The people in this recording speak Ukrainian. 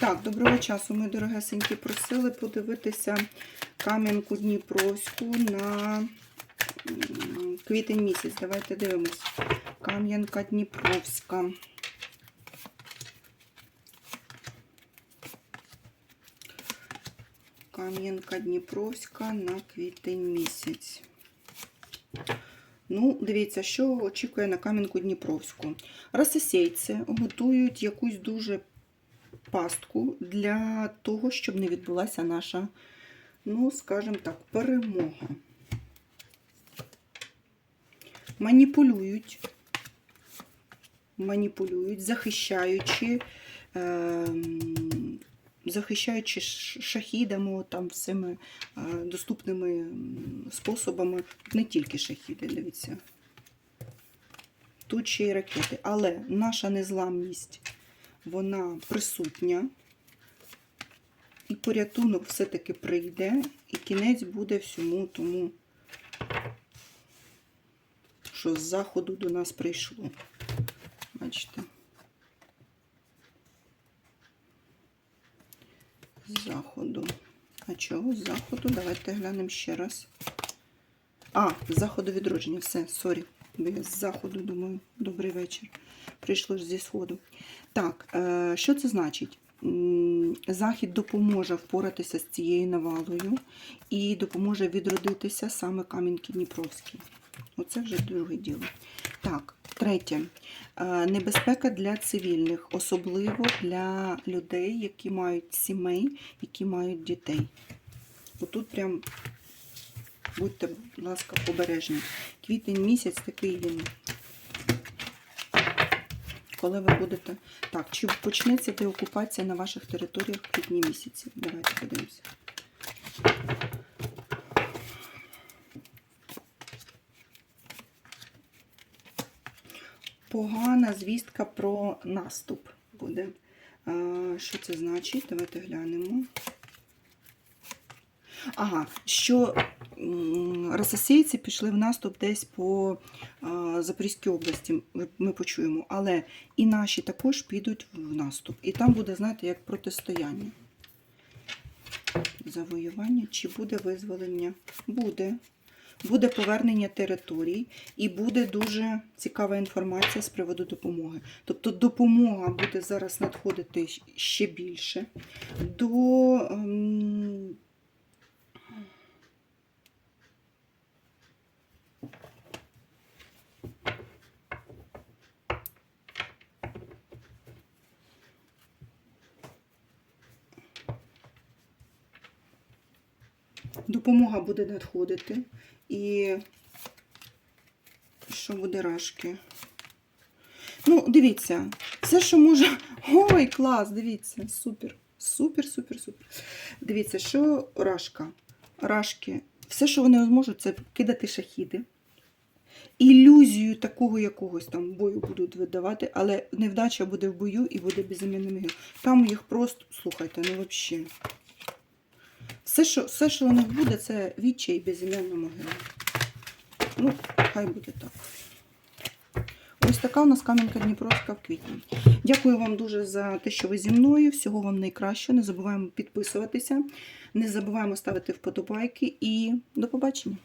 Так, доброго часу, ми дорогесенькі просили подивитися Кам'янку Дніпровську на квітень місяць. Давайте дивимось. Кам'янка Дніпровська. Кам'янка Дніпровська на квітень місяць. Ну, дивіться, що очікує на Кам'янку Дніпровську. Рососейці готують якусь дуже пастку для того, щоб не відбулася наша, ну, скажімо так, перемога. Маніпулюють, маніпулюють, захищаючи, е, захищаючи шахідами, там всіми е, доступними способами, не тільки шахіди, дивіться. Тут ще й ракети. Але наша незламність вона присутня, і порятунок все-таки прийде, і кінець буде всьому тому, що з заходу до нас прийшло. Бачите? З заходу. А чого з заходу? Давайте глянемо ще раз. А, з заходу відродження. Все, сорі. Бо я з заходу думаю, добрий вечір. Прийшло ж зі сходу. Так, е, що це значить? Захід допоможе впоратися з цією навалою і допоможе відродитися саме Кам'янки Дніпровський. Оце вже друге діло. Так, третє. Е, Небезпека для цивільних, особливо для людей, які мають сімей, які мають дітей. Отут прям будьте, будь ласка, обережні. Квітень місяць такий він. Коли ви будете. Так, чи почнеться деокупація на ваших територіях в квітні місяці? Давайте подивимося. Погана звістка про наступ буде. Що це значить? Давайте глянемо. Ага, що рососійці пішли в наступ десь по Запорізькій області, ми- почуємо, але і наші також підуть в наступ. І там буде, знаєте, як протистояння. Завоювання чи буде визволення? Буде. Буде повернення територій і буде дуже цікава інформація з приводу допомоги. Тобто допомога буде зараз надходити ще більше. До допомога буде надходити. І що буде рашки? Ну, дивіться, все, що може. Ой, клас, дивіться, супер. Супер, супер, супер. Дивіться, що рашка. Рашки. Все, що вони зможуть, це кидати шахіди. Ілюзію такого якогось там бою будуть видавати, але невдача буде в бою і буде безіменний мігіл. Там їх просто, слухайте, ну взагалі. Все, що, все, що у них буде, це відчай і безіменна могила. Ну, хай буде так. Ось така у нас Кам'янка Дніпровська в квітні. Дякую вам дуже за те, що ви зі мною. Всього вам найкращого. Не забуваємо підписуватися, не забуваємо ставити вподобайки і до побачення.